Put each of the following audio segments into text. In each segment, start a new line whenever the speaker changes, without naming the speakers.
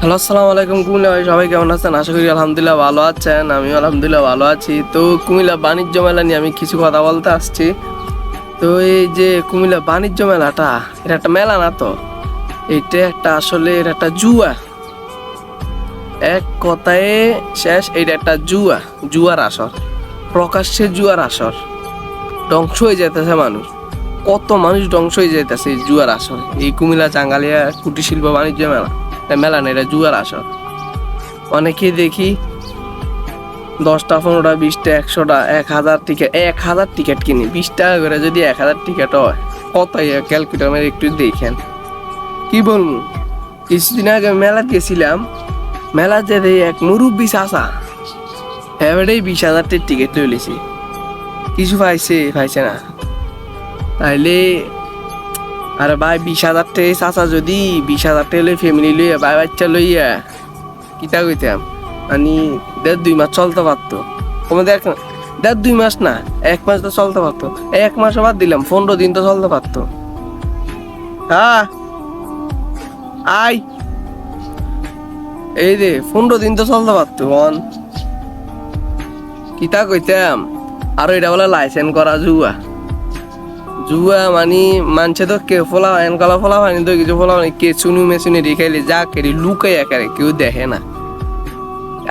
Hello, আসসালামু আলাইকুম কুমিল্লা ভাই, সবাই কেমন আছেন? আশা করি আলহামদুলিল্লাহ ভালো আছেন। আমি আলহামদুলিল্লাহ ভালো আছি। তো কুমিল্লা বাণিজ্য মেলা নিয়ে আমি কিছু কথা বলতে আসছি। তো এই যে কুমিল্লা বাণিজ্য মেলাটা, এটা একটা মেলা না তো? এটা একটা আসলে, এটা একটা জুয়া। এক কথায় শেষ, এটা একটা জুয়া, জুয়ার আসর। প্রকাশ্যে জুয়ার আসর। ধ্বংস হয়ে যেতেছে মানুষ। কত মানুষ ধ্বংস হয়ে যেতেছে জুয়ার আসর। এই কুমিল্লা চাঙ্গালিয়া কুটির শিল্প বাণিজ্য মেলা। এটা মেলা না এটা জুয়ার আসর অনেকেই দেখি দশটা, পনেরোটা, বিশটা, একশোটা, এক হাজার টিকিট এক হাজার টিকিট কিনি। বিশ টাকা করে যদি এক হাজার টিকিট হয় কত ক্যালকুলেটার একটু দেখেন। কি বলব? কিছুদিন আগে মেলা গেছিলাম। মেলা যে এক মুরব্বী চাষা এবারেই বিশ হাজারটির টিকিট লইলেছি কিছু পাইছে পাইছে না। তাইলে আরে ভাই বিশ হাজার টাকা চাচা যদি বিশ হাজার টাকা লই ফ্যামিলি লইয়া ভাই বাচ্চা লইয়া কিতা কইতাম? মানে দেড় দুই মাস চলতে পারতো। দেখ না, দেড় দুই মাস না এক মাস তো চলতে পারতো। এক মাস বাদ দিলাম পনেরো দিন তো চলতে পারতো। হ্যাঁ আই এই রে পনেরো দিন তো চলতে পারতো বন কিতা কইতাম? আর এটা বলে লাইসেন্স করা জুয়া। জুয়া মানে মানছে তো কে ফলা এন কলা ফোলা হয়নি তো কিছু ফোলা হয়নি কে চুনু মেশুনি রেখাইলে যা কেরি লুকাই একারে, কেউ দেখে না।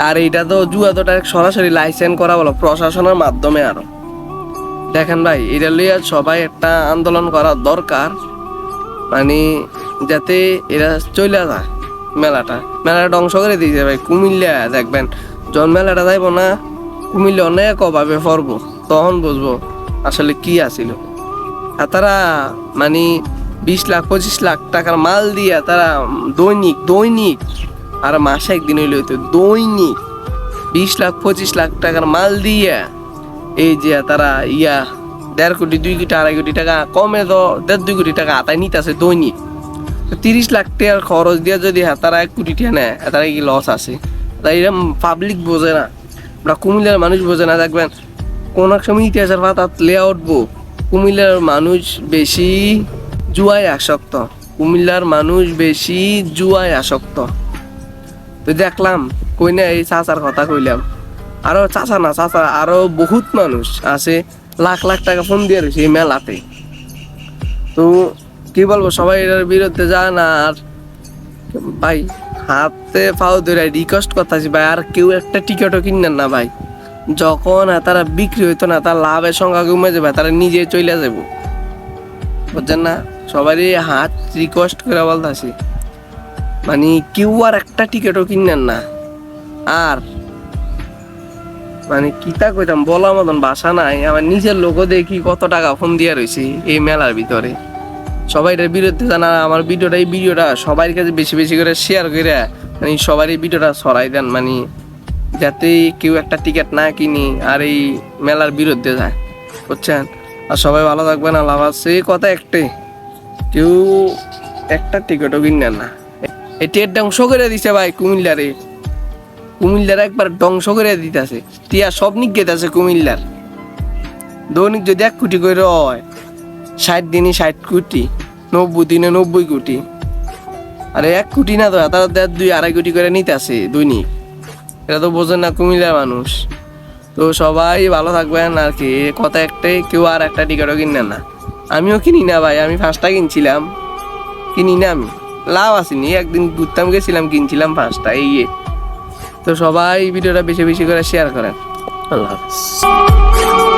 আর এটা তো জুয়া তো ডাইরেক্ট সরাসরি লাইসেন্স করা বলো, প্রশাসনের মাধ্যমে আরও। দেখেন ভাই, এটা লইয়া সবাই একটা আন্দোলন করা দরকার। মানে যাতে এরা চলে যায় মেলাটা। মেলাটা ধ্বংস করে দিয়েছে ভাই, কুমিল্লা দেখবেন। যখন মেলাটা যাইব না, কুমিল্লা অনেক অভাবে পড়ব, তখন বুঝব আসলে কি আর তারা মানে বিশ লাখ, পঁচিশ লাখ টাকার মাল দিয়া তারা দৈনিক দৈনিক, আর মাসে একদিন হইলে হইতো, দৈনিক বিশ লাখ, পঁচিশ লাখ টাকার মাল দিয়া এই যে তারা ইয়া, দেড় কোটি, দুই কোটি, আড়াই কোটি টাকা কমে তো দেড়, দুই কোটি টাকা আতায় নিতেছে দৈনিক। তিরিশ লাখ টাকার খরচ দিয়ে যদি হ্যাঁ তারা এক কোটি টাকা নেয়, তারা কি লস আছে? তাই এরকম পাবলিক বোঝে না। আমরা কুমিল্লার মানুষ বোঝে না, দেখবেন, কোন এক সময় ইতিহাসের পাতা লে উঠবো কুমিল্লার মানুষ বেশি জুয়ায় আসক্ত। কুমিল্লার মানুষ বেশি জুয়ায় আসক্ত। তো দেখলাম, কই না, এই চাচার কথা কইলাম। আরও চাচা না, চাচা আরও বহুত মানুষ আছে, লাখ লাখ টাকা ফোন দিয়ে রয়েছে এই মেলাতে। তো কি বলব, সবাই এটার বিরুদ্ধে যায় না আর ভাই, হাতে পাও ধরে রিকোয়েস্ট করতেছি, ভাই, আর কেউ একটা টিকিটও কিনেন না, ভাই। যখন তারা বিক্রি হইতো না, তার লাভের সংখ্যা কমে যাবে, তারা নিজে চলে যাব বুঝছেন না? সবারই হাত রিকোয়েস্ট করে বলতেছি মানে কেউ আর একটা টিকিটও কিনেন না। আর মানে কিতা কইতাম, বলার মতন বাসা নাই। আমার নিজের লোকও দেখি কত টাকা ফোন দিয়া রয়েছে এই মেলার ভিতরে। সবাই এটার বিরুদ্ধে জানা, আমার ভিডিওটা, এই ভিডিওটা সবার কাছে বেশি বেশি করে শেয়ার করে মানে সবারই ভিডিওটা ছড়াই দেন মানে যাতে কেউ একটা টিকিট না কিনি আর এই মেলার বিরুদ্ধে যায়, বুঝছেন? আর সবাই ভালো থাকবেন হাফেজ। সেই কথা একটাই, কেউ একটা টিকিটও কিনেন না। এই টেট ধ্বংস করে দিছে ভাই কুমিল্লারে কুমিল্লার একবার ধ্বংস করে দিতেছে। টিয়া সব নিক গেতেছে কুমিল্লার। দৈনিক যদি এক কোটি করে হয়, ষাট দিনে ষাট কোটি, নব্বই দিনে নব্বই কোটি। আরে এক কোটি না তো, তারা দুই আড়াই কোটি করে নিতে নিতেছে দৈনিক। এটা তো বোঝেন না, কুমিল্লার মানুষ। তো সবাই ভালো থাকবেন আর কি। কথা একটাই, কেউ আর একটা টিকিটও কিনে না। আমিও কিনি না ভাই, আমি ফার্স্টটা কিনছিলাম। কিনি না আমি। লাভ আসেনি, একদিন ঘুরতাম, গেছিলাম, কিনছিলাম ফার্স্টটা এই। তো সবাই ভিডিওটা বেশি বেশি করে শেয়ার করেন। আল্লাহ হাফিজ।